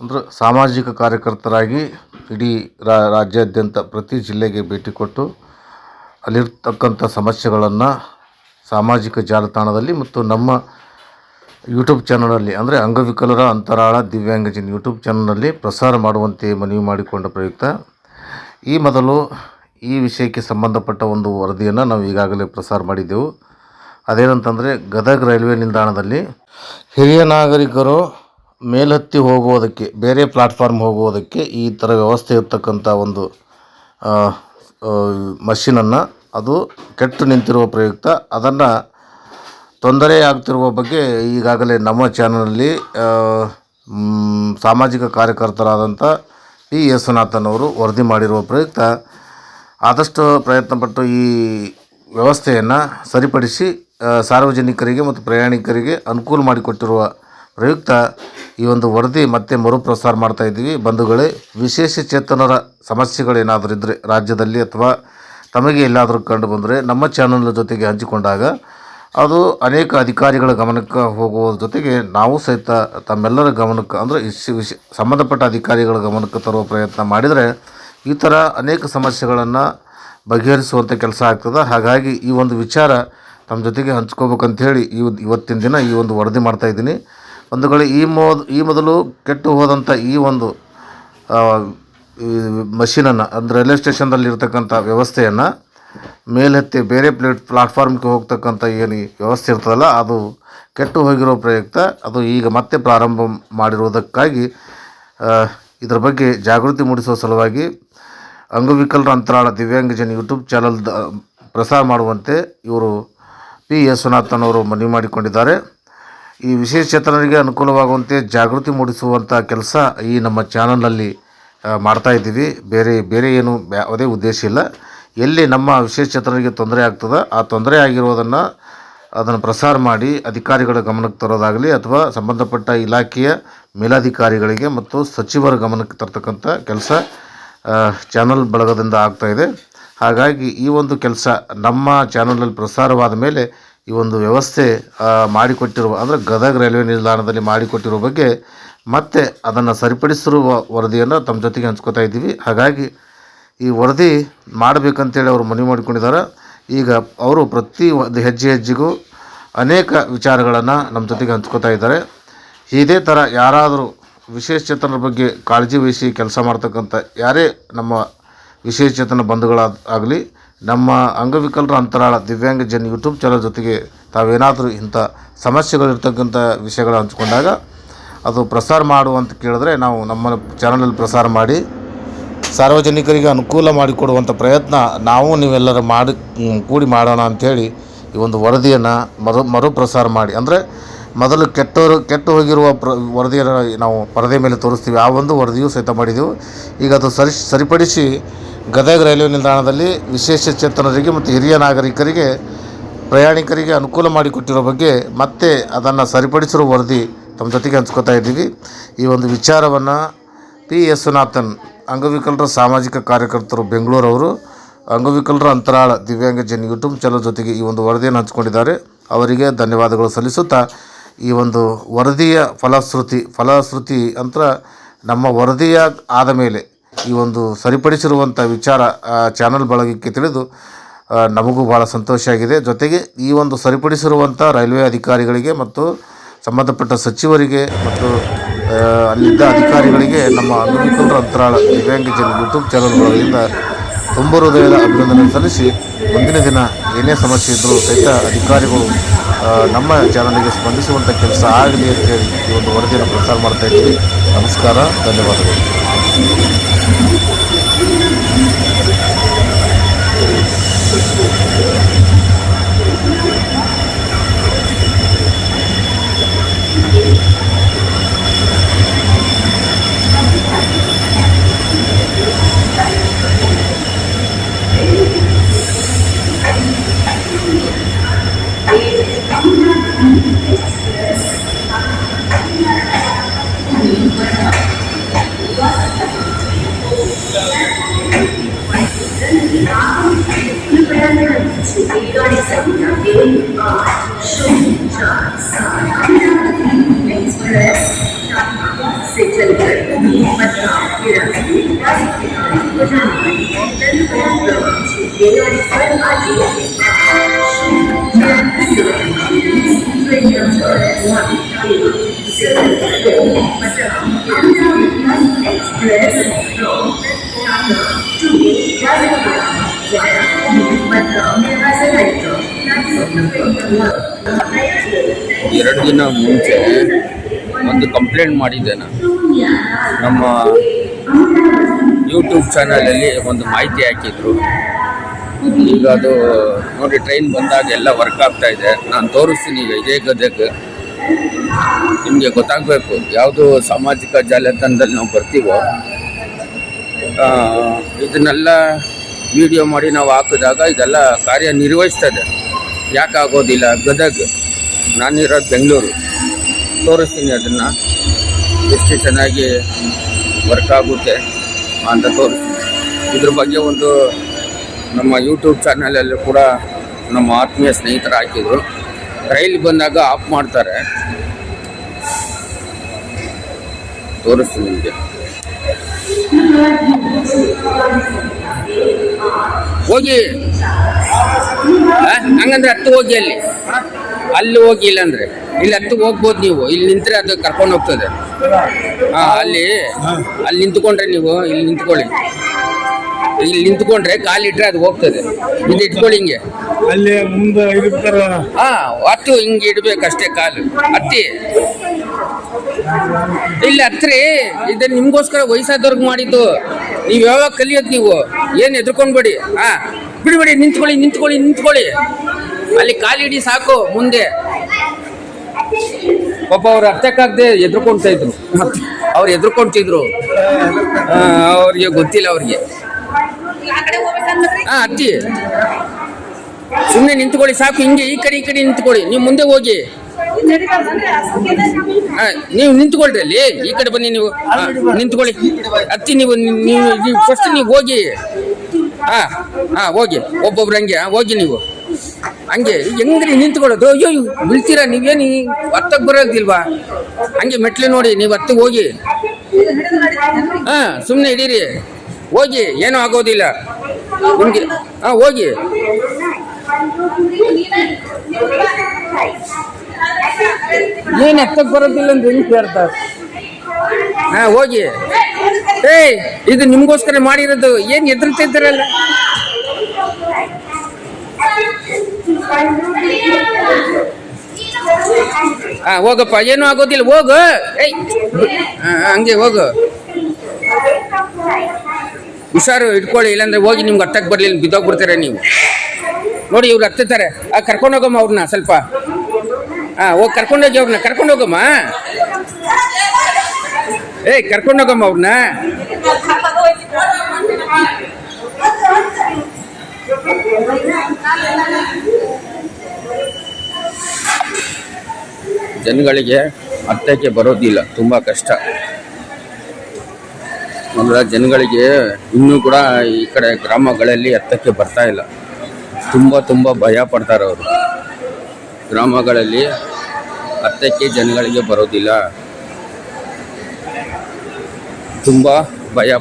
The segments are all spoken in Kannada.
ಅಂದರೆ ಸಾಮಾಜಿಕ ಕಾರ್ಯಕರ್ತರಾಗಿ ಇಡೀ ರಾಜ್ಯಾದ್ಯಂತ ಪ್ರತಿ ಜಿಲ್ಲೆಗೆ ಭೇಟಿ ಕೊಟ್ಟು ಅಲ್ಲಿರ್ತಕ್ಕಂಥ ಸಮಸ್ಯೆಗಳನ್ನು ಸಾಮಾಜಿಕ ಜಾಲತಾಣದಲ್ಲಿ ಮತ್ತು ನಮ್ಮ ಯೂಟ್ಯೂಬ್ ಚಾನಲಲ್ಲಿ, ಅಂದರೆ ಅಂಗವಿಕಲರ ಅಂತರಾಳ ದಿವ್ಯಾಂಗಜನ್ ಯೂಟ್ಯೂಬ್ ಚಾನಲ್ನಲ್ಲಿ ಪ್ರಸಾರ ಮಾಡುವಂತೆ ಮನವಿ ಮಾಡಿಕೊಂಡ ಪ್ರಯುಕ್ತ. ಈ ಮೊದಲು ಈ ವಿಷಯಕ್ಕೆ ಸಂಬಂಧಪಟ್ಟ ಒಂದು ವರದಿಯನ್ನು ನಾವು ಈಗಾಗಲೇ ಪ್ರಸಾರ ಮಾಡಿದ್ದೆವು. ಅದೇನಂತಂದರೆ ಗದಗ ರೈಲ್ವೆ ನಿಲ್ದಾಣದಲ್ಲಿ ಹಿರಿಯ ನಾಗರಿಕರು ಮೇಲತ್ತಿ ಹೋಗುವುದಕ್ಕೆ, ಬೇರೆ ಪ್ಲಾಟ್ಫಾರ್ಮ್ ಹೋಗುವುದಕ್ಕೆ ಈ ಥರ ವ್ಯವಸ್ಥೆ ಇರ್ತಕ್ಕಂಥ ಒಂದು ಮಷಿನನ್ನು ಅದು ಕೆಟ್ಟು ನಿಂತಿರುವ ಪ್ರಯುಕ್ತ. ಅದನ್ನು ತೊಂದರೆ ಆಗ್ತಿರುವ ಬಗ್ಗೆ ಈಗಾಗಲೇ ನಮ್ಮ ಚಾನಲಲ್ಲಿ ಸಾಮಾಜಿಕ ಕಾರ್ಯಕರ್ತರಾದಂಥ ಪಿ ಯೇಸುನಾಥನ್ ಅವರು ವರದಿ ಮಾಡಿರುವ ಪ್ರಯುಕ್ತ. ಆದಷ್ಟು ಪ್ರಯತ್ನಪಟ್ಟು ಈ ವ್ಯವಸ್ಥೆಯನ್ನು ಸರಿಪಡಿಸಿ ಸಾರ್ವಜನಿಕರಿಗೆ ಮತ್ತು ಪ್ರಯಾಣಿಕರಿಗೆ ಅನುಕೂಲ ಮಾಡಿಕೊಟ್ಟಿರುವ ಪ್ರಯುಕ್ತ ಈ ಒಂದು ವರದಿ ಮತ್ತೆ ಮರುಪ್ರಸಾರ ಮಾಡ್ತಾ ಇದ್ದೀವಿ. ಬಂಧುಗಳೇ, ವಿಶೇಷ ಚೇತನರ ಸಮಸ್ಯೆಗಳೇನಾದರೂ ಇದ್ದರೆ ರಾಜ್ಯದಲ್ಲಿ ಅಥವಾ ತಮಗೆ ಎಲ್ಲಾದರೂ ಕಂಡು ಬಂದರೆ ನಮ್ಮ ಚಾನಲ್ ಜೊತೆಗೆ ಹಂಚಿಕೊಂಡಾಗ ಅದು ಅನೇಕ ಅಧಿಕಾರಿಗಳ ಗಮನಕ್ಕೆ ಹೋಗುವ ಜೊತೆಗೆ ನಾವು ಸಹಿತ ತಮ್ಮೆಲ್ಲರ ಗಮನಕ್ಕೆ ಅಂದರೆ ಸಂಬಂಧಪಟ್ಟ ಅಧಿಕಾರಿಗಳ ಗಮನಕ್ಕೆ ತರುವ ಪ್ರಯತ್ನ ಮಾಡಿದರೆ ಈ ಥರ ಅನೇಕ ಸಮಸ್ಯೆಗಳನ್ನು ಬಗೆಹರಿಸುವಂಥ ಕೆಲಸ ಆಗ್ತದೆ. ಹಾಗಾಗಿ ಈ ಒಂದು ವಿಚಾರ ತಮ್ಮ ಜೊತೆಗೆ ಹಂಚ್ಕೋಬೇಕಂತ ಹೇಳಿ ಇವತ್ತಿನ ದಿನ ಈ ಒಂದು ವರದಿ ಮಾಡ್ತಾ ಇದ್ದೀನಿ. ಒಂದು ಕಡೆ ಈ ಮೊದ, ಈ ಮೊದಲು ಕೆಟ್ಟು ಹೋದಂಥ ಈ ಒಂದು ಮಷಿನನ್ನು, ಅಂದರೆ ರೈಲ್ವೆ ಸ್ಟೇಷನ್ದಲ್ಲಿ ಇರತಕ್ಕಂಥ ವ್ಯವಸ್ಥೆಯನ್ನು ಮೇಲೆತ್ತಿ ಬೇರೆ ಪ್ಲೇಟ್, ಪ್ಲಾಟ್ಫಾರ್ಮ್ಗೆ ಹೋಗ್ತಕ್ಕಂಥ ಏನು ವ್ಯವಸ್ಥೆ ಇರ್ತದಲ್ಲ, ಅದು ಕೆಟ್ಟು ಹೋಗಿರೋ ಪ್ರಯುಕ್ತ, ಅದು ಈಗ ಮತ್ತೆ ಪ್ರಾರಂಭ ಮಾಡಿರುವುದಕ್ಕಾಗಿ ಇದರ ಬಗ್ಗೆ ಜಾಗೃತಿ ಮೂಡಿಸುವ ಸಲುವಾಗಿ ಅಂಗವಿಕಲರ ಅಂತರಾಳ ದಿವ್ಯಾಂಗಜನ್ ಯೂಟ್ಯೂಬ್ ಚಾನಲ್ ಪ್ರಸಾರ ಮಾಡುವಂತೆ ಇವರು ಪಿ ಎಸ್ ಮನವಿ ಮಾಡಿಕೊಂಡಿದ್ದಾರೆ. ಈ ವಿಶೇಷ ಚೇತನರಿಗೆ ಅನುಕೂಲವಾಗುವಂತೆ ಜಾಗೃತಿ ಮೂಡಿಸುವಂಥ ಕೆಲಸ ಈ ನಮ್ಮ ಚಾನಲ್ನಲ್ಲಿ ಮಾಡ್ತಾ ಇದ್ದೀವಿ. ಬೇರೆ ಬೇರೆ ಏನು ಯಾವುದೇ ಉದ್ದೇಶ ಇಲ್ಲ. ಎಲ್ಲಿ ನಮ್ಮ ವಿಶೇಷ ಚೇತನರಿಗೆ ತೊಂದರೆ ಆಗ್ತದೆ ಆ ತೊಂದರೆ ಆಗಿರೋದನ್ನು ಅದನ್ನು ಪ್ರಸಾರ ಮಾಡಿ ಅಧಿಕಾರಿಗಳ ಗಮನಕ್ಕೆ ತರೋದಾಗಲಿ ಅಥವಾ ಸಂಬಂಧಪಟ್ಟ ಇಲಾಖೆಯ ಮೇಲಾಧಿಕಾರಿಗಳಿಗೆ ಮತ್ತು ಸಚಿವರ ಗಮನಕ್ಕೆ ತರ್ತಕ್ಕಂಥ ಕೆಲಸ ಚಾನಲ್ ಬಳಗದಿಂದ ಆಗ್ತಾಯಿದೆ ಹಾಗಾಗಿ ಈ ಒಂದು ಕೆಲಸ ನಮ್ಮ ಚಾನಲಲ್ಲಿ ಪ್ರಸಾರವಾದ ಮೇಲೆ ಈ ಒಂದು ವ್ಯವಸ್ಥೆ ಮಾಡಿಕೊಟ್ಟಿರುವ, ಅಂದರೆ ಗದಗ ರೈಲ್ವೆ ನಿಲ್ದಾಣದಲ್ಲಿ ಮಾಡಿಕೊಟ್ಟಿರುವ ಬಗ್ಗೆ ಮತ್ತೆ ಅದನ್ನು ಸರಿಪಡಿಸಿರುವ ವರದಿಯನ್ನು ತಮ್ಮ ಜೊತೆಗೆ ಹಂಚ್ಕೋತಾ ಇದ್ದೀವಿ. ಹಾಗಾಗಿ ಈ ವರದಿ ಮಾಡಬೇಕಂತೇಳಿ ಅವರು ಮನವಿ ಮಾಡಿಕೊಂಡಿದ್ದಾರೆ. ಈಗ ಅವರು ಪ್ರತಿ ಒಂದು ಹೆಜ್ಜೆ ಹೆಜ್ಜೆಗೂ ಅನೇಕ ವಿಚಾರಗಳನ್ನು ನಮ್ಮ ಜೊತೆಗೆ ಹಂಚ್ಕೋತಾ ಇದ್ದಾರೆ. ಇದೇ ಥರ ಯಾರಾದರೂ ವಿಶೇಷ ಚೇತನರ ಬಗ್ಗೆ ಕಾಳಜಿ ವಹಿಸಿ ಕೆಲಸ ಮಾಡ್ತಕ್ಕಂಥ ಯಾರೇ ನಮ್ಮ ವಿಶೇಷ ಚೇತನ ಬಂಧುಗಳಾದ, ಆಗಲಿ ನಮ್ಮ ಅಂಗವಿಕಲರ ಅಂತರಾಳ ದಿವ್ಯಾಂಗ ಜನ ಯೂಟ್ಯೂಬ್ ಚಾನಲ್ ಜೊತೆಗೆ ತಾವೇನಾದರೂ ಇಂಥ ಸಮಸ್ಯೆಗಳಿರ್ತಕ್ಕಂಥ ವಿಷಯಗಳು ಹಂಚ್ಕೊಂಡಾಗ ಅದು ಪ್ರಸಾರ ಮಾಡು ಅಂತ ಕೇಳಿದ್ರೆ ನಾವು ನಮ್ಮ ಚಾನಲಲ್ಲಿ ಪ್ರಸಾರ ಮಾಡಿ ಸಾರ್ವಜನಿಕರಿಗೆ ಅನುಕೂಲ ಮಾಡಿಕೊಡುವಂಥ ಪ್ರಯತ್ನ ನಾವು ನೀವೆಲ್ಲರೂ ಮಾಡಿ ಕೂಡಿ ಮಾಡೋಣ ಅಂಥೇಳಿ ಈ ಒಂದು ವರದಿಯನ್ನು ಮರು ಮರುಪ್ರಸಾರ ಮಾಡಿ. ಅಂದರೆ ಮೊದಲು ಕೆಟ್ಟವರು ಕೆಟ್ಟು ಹೋಗಿರುವ ಪ್ರ ವರದಿಯನ್ನು ನಾವು ಪರದೆ ಮೇಲೆ ತೋರಿಸ್ತೀವಿ. ಆ ಒಂದು ವರದಿಯೂ ಸಹಿತ ಮಾಡಿದೆವು. ಈಗ ಅದು ಸರಿ ಸರಿಪಡಿಸಿ ಗದಗ ರೈಲ್ವೆ ನಿಲ್ದಾಣದಲ್ಲಿ ವಿಶೇಷ ಚೇತನರಿಗೆ ಮತ್ತು ಹಿರಿಯ ನಾಗರಿಕರಿಗೆ, ಪ್ರಯಾಣಿಕರಿಗೆ ಅನುಕೂಲ ಮಾಡಿಕೊಟ್ಟಿರೋ ಬಗ್ಗೆ ಮತ್ತೆ ಅದನ್ನು ಸರಿಪಡಿಸಿರೋ ವರದಿ ತಮ್ಮ ಜೊತೆಗೆ ಹಂಚ್ಕೋತಾ ಇದ್ದೀವಿ. ಈ ಒಂದು ವಿಚಾರವನ್ನು ಪಿ ಎಸ್ ನಾಥನ್ ಅಂಗವಿಕಲರ ಸಾಮಾಜಿಕ ಕಾರ್ಯಕರ್ತರು ಬೆಂಗಳೂರವರು, ಅಂಗವಿಕಲರ ಅಂತರಾಳ ದಿವ್ಯಾಂಗ ಜನ ಯೂಟ್ಯೂಬ್ ಚಾನಲ್ ಜೊತೆಗೆ ಈ ಒಂದು ವರದಿಯನ್ನು ಹಂಚ್ಕೊಂಡಿದ್ದಾರೆ. ಅವರಿಗೆ ಧನ್ಯವಾದಗಳು ಸಲ್ಲಿಸುತ್ತಾ ಈ ಒಂದು ವರದಿಯ ಫಲಶ್ರುತಿ ಫಲಶ್ರುತಿ ಅಂತ ನಮ್ಮ ವರದಿಯ ಆದ ಮೇಲೆ ಈ ಒಂದು ಸರಿಪಡಿಸಿರುವಂಥ ವಿಚಾರ ಚಾನಲ್ ಬಳಗಕ್ಕೆ ತಿಳಿದು ನಮಗೂ ಭಾಳ ಸಂತೋಷ ಆಗಿದೆ. ಜೊತೆಗೆ ಈ ಒಂದು ಸರಿಪಡಿಸಿರುವಂಥ ರೈಲ್ವೆ ಅಧಿಕಾರಿಗಳಿಗೆ ಮತ್ತು ಸಂಬಂಧಪಟ್ಟ ಸಚಿವರಿಗೆ ಮತ್ತು ಅಲ್ಲಿದ್ದ ಅಧಿಕಾರಿಗಳಿಗೆ ನಮ್ಮ ಅಂಗವಿಕಲರ ಅಂತರಾಳ ದಿವ್ಯಾಂಗ ಜನ ಯೂಟ್ಯೂಬ್ ಚಾನಲ್ಗಳಿಂದ ತುಂಬ ಹೃದಯದ ಅಭಿನಂದನೆ ಸಲ್ಲಿಸಿ, ಮುಂದಿನ ದಿನ ಏನೇ ಸಮಸ್ಯೆ ಇದ್ದರೂ ಸಹಿತ ಅಧಿಕಾರಿಗಳು ನಮ್ಮ ಚಾನಲಿಗೆ ಸ್ಪಂದಿಸುವಂಥ ಕೆಲಸ ಆಗಲಿ ಅಂತೇಳಿ ಈ ಒಂದು ವರದಿಯನ್ನು ಪ್ರಸಾರ ಮಾಡ್ತಾ ಇದ್ದೀವಿ. ನಮಸ್ಕಾರ, ಧನ್ಯವಾದಗಳು. Express from to Jasper, Jasper, Jasper, ಎರಡು ದಿನ ಮುಂಚೆ ಒಂದು ಕಂಪ್ಲೇಂಟ್ ಮಾಡಿದ್ದೆ ನಾನು. ನಮ್ಮ ಯೂಟ್ಯೂಬ್ ಚಾನಲಲ್ಲಿ ಒಂದು ಮಾಹಿತಿ ಹಾಕಿದ್ರು. ಈಗ ಅದು ನೋಡಿ ಟ್ರೈನ್ ಬಂದಾಗ ಎಲ್ಲ ವರ್ಕ್ ಆಗ್ತಾ ಇದೆ. ನಾನು ತೋರಿಸ್ತೀನಿ ಈಗ ಇದೇ ಗದಗ. ನಿಮಗೆ ಗೊತ್ತಾಗಬೇಕು, ಯಾವುದು ಸಾಮಾಜಿಕ ಜಾಲತಾಣದಲ್ಲಿ ನಾವು ಬರ್ತೀವೋ. ಇದನ್ನೆಲ್ಲ ವಿಡಿಯೋ ಮಾಡಿ ನಾವು ಹಾಕಿದಾಗ ಇದೆಲ್ಲ ಕಾರ್ಯನಿರ್ವಹಿಸ್ತದೆ ಯಾಕೆ ಆಗೋದಿಲ್ಲ ಗದಗ. ನಾನಿರೋದು ಬೆಂಗಳೂರು. ತೋರಿಸ್ತೀನಿ ಅದನ್ನು. ಎಷ್ಟು ಚೆನ್ನಾಗಿ ವರ್ಕ್ ಆಗುತ್ತೆ ಅಂತ ತೋರಿಸ್ತೀನಿ. ಇದ್ರ ಬಗ್ಗೆ ಒಂದು ನಮ್ಮ ಯೂಟ್ಯೂಬ್ ಚಾನಲಲ್ಲೂ ಕೂಡ ನಮ್ಮ ಆತ್ಮೀಯ ಸ್ನೇಹಿತರು ಹಾಕಿದರು. ರೈಲ್ ಬಂದಾಗ ಆಫ್ ಮಾಡ್ತಾರೆ. ತೋರಿಸ್ತೀನಿ ನಿಮಗೆ. ಹೋಗಿ? ಹಂಗಂದ್ರೆ ಹತ್ತು ಹೋಗಿ ಅಲ್ಲಿ. ಅಲ್ಲಿ ಹೋಗಿ ಇಲ್ಲಾಂದ್ರೆ ಇಲ್ಲಿ ಹತ್ತು ಹೋಗ್ಬೋದು ನೀವು. ಇಲ್ಲಿ ನಿಂತ್ರೆ ಅದು ಕರ್ಕೊಂಡು ಹೋಗ್ತದೆ. ಹಾ ಅಲ್ಲಿ ಅಲ್ಲಿ ನಿಂತ್ಕೊಂಡ್ರೆ ನೀವು ಇಲ್ಲಿ ನಿಂತ್ಕೊಳ್ಳಿ. ಇಲ್ಲಿ ನಿಂತ್ಕೊಂಡ್ರೆ ಕಾಲಿಟ್ರೆ ಅದು ಹೋಗ್ತದೆ. ಇದು ಇಟ್ಕೊಳ್ಳಿ ಹಿಂಗೆ. ಅಲ್ಲಿ ಮುಂದೆ ಹಾ ಹತ್ತು ಹಿಂಗೆ ಇಡ್ಬೇಕಷ್ಟೇ ಕಾಲು. ಹತ್ತಿ. ಇಲ್ಲಿ ಹತ್ರಿ. ಇದನ್ನ ನಿಮ್ಗೋಸ್ಕರ ವಯಸ್ಸಾದವ್ರಿಗೆ ಮಾಡಿದ್ದು. ನೀವು ಯಾವಾಗ ಕಲಿಯೋದು ನೀವು? ಏನು ಎದ್ಕೊಂಡ್ಬೇಡಿ ಹಾ ಬಿಡ್ಬೇಡಿ ನಿಂತ್ಕೊಳ್ಳಿ ನಿಂತ್ಕೊಳ್ಳಿ ನಿಂತ್ಕೊಳ್ಳಿ. ಅಲ್ಲಿ ಕಾಲಿಡಿ ಸಾಕು ಮುಂದೆ. ಪಾಪ ಅವ್ರು ಅರ್ಥಕ್ಕಾಗದೆ ಎದ್ರುಕೊಂತ ಇದ್ರು. ಅವ್ರು ಎದ್ರುಕೊಂತಿದ್ರು ಆ, ಅವ್ರಿಗೆ ಗೊತ್ತಿಲ್ಲ ಅವ್ರಿಗೆ. ಹಾ ಅತ್ತಿ. ಸುಮ್ಮನೆ ನಿಂತ್ಕೊಳ್ಳಿ ಸಾಕು ಹಿಂಗೆ ಈ ಕಡೆ ಈ ಕಡೆ ನಿಂತ್ಕೊಳ್ಳಿ. ನೀವು ಮುಂದೆ ಹೋಗಿ. ನೀವು ನಿಂತ್ಕೊಳ್ರಿ ಅಲ್ಲಿ. ಈ ಕಡೆ ಬನ್ನಿ ನೀವು. ನಿಂತ್ಕೊಳ್ಳಿ. ಅತ್ತಿ ನೀವು ನೀವು ಫಸ್ಟ್ ನೀವು ಹೋಗಿ. ಹಾ ಹಾ, ಹೋಗಿ. ಒಬ್ಬೊಬ್ರು ಹಂಗೆ ಹೋಗಿ ನೀವು. ಹಂಗೆ, ಹೆಂಗ್ರಿ ನಿಂತ್ಕೊಳ್ಳೋದು? ಅಯ್ಯೋ ಬೀಳ್ತೀರಾ ನೀವೇನು? ಹತ್ತಕ್ಕೆ ಬರೋದಿಲ್ವಾ? ಹಂಗೆ ಮೆಟ್ಲು ನೋಡಿ, ನೀವು ಹತ್ತು ಹೋಗಿ. ಹಾಂ ಸುಮ್ಮನೆ ಹಿಡೀರಿ ಹೋಗಿ, ಏನೂ ಆಗೋದಿಲ್ಲ. ನಿಮಗೆ, ಹಾಂ, ಹೋಗಿ. ಏನು ಹತ್ತಕ್ಕೆ ಬರೋದಿಲ್ಲ ಅಂತ ಹೆಂಗೆ ಹೇಳ್ತಾರೆ ಹಾಂ, ಹೋಗಿ. ಏಯ್ ಇದು ನಿಮ್ಗೋಸ್ಕರ ಮಾಡಿರೋದು ಏನು ಎದುರ್ತಿದ್ದೀರಲ್ಲ ಹಾ ಹೋಗಪ್ಪ ಏನೂ ಆಗೋದಿಲ್ಲ ಹೋಗು. ಏಯ್ ಹಾ, ಹಂಗೆ ಹೋಗು. ಹುಷಾರು ಇಟ್ಕೊಳ್ಳಿ ಇಲ್ಲಾಂದ್ರೆ ಹೋಗಿ ನಿಮ್ಗೆ ಹತ್ತಕ್ಕೆ ಬರ್ಲಿಲ್ಲ ಬಿದ್ದೋಗ್ಬಿಡ್ತೀರ ನೀವು. ನೋಡಿ ಇವ್ರು ಹತ್ತುತ್ತಾರೆ ಆ ಕರ್ಕೊಂಡು ಹೋಗಮ್ಮ ಅವ್ರನ್ನ ಸ್ವಲ್ಪ. ಹಾ ಹೋಗಿ ಕರ್ಕೊಂಡೋಗಿ ಅವ್ರನ್ನ ಕರ್ಕೊಂಡು ಹೋಗಮ್ಮ ಏಯ್ ಕರ್ಕೊಂಡೋಗಮ್ಮ ಅವ್ರನ್ನ ಜನಗಳಿಗೆ ಅತ್ತಕ್ಕೆ ಬರೋದಿಲ್ಲ, ತುಂಬ ಕಷ್ಟ. ಅಂದ್ರೆ ಜನಗಳಿಗೆ ಇನ್ನೂ ಕೂಡ ಈ ಕಡೆ ಗ್ರಾಮಗಳಲ್ಲಿ ಅತ್ತಕ್ಕೆ ಬರ್ತಾ ಇಲ್ಲ. ತುಂಬ ತುಂಬ ಭಯ ಪಡ್ತಾರೆ ಅವರು. ಗ್ರಾಮಗಳಲ್ಲಿ ಅತ್ತಕ್ಕೆ ಜನಗಳಿಗೆ ಬರೋದಿಲ್ಲ. ತುಂಬ ಭಯ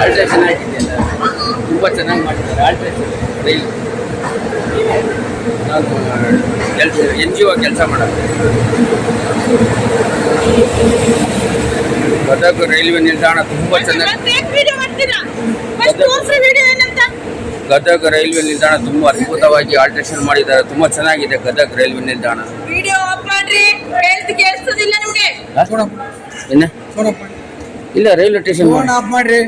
ಆಲ್ಟ್ರೇಷನ್ ಆಗಿದೆ ತುಂಬ ಚೆನ್ನಾಗಿ ಮಾಡಿದ್ದಾರೆ ಆಲ್ಟ್ರೇಷನ್ ರೈಲ್. ನಾನು ಕೆಲಸ ಎನ್ ಜಿ ಒ ಕೆಲಸ ಮಾಡೋದು ಗದಗ ರೈಲ್ವೆ ನಿಲ್ದಾಣ ತುಂಬ ಚೆನ್ನಾಗಿ ಗದಗ ರೈಲ್ವೆ ನಿಲ್ದಾಣ ತುಂಬ ಅದ್ಭುತವಾಗಿ ಆಲ್ಟ್ರೇಷನ್ ಮಾಡಿದ್ದಾರೆ. ತುಂಬ ಚೆನ್ನಾಗಿದೆ ಗದಗ ರೈಲ್ವೆ ನಿಲ್ದಾಣ. ಇಲ್ಲ ರೈಲ್ವೆ ಸ್ಟೇಷನ್ ಆಫ್ ಮಾಡ್ರಿ.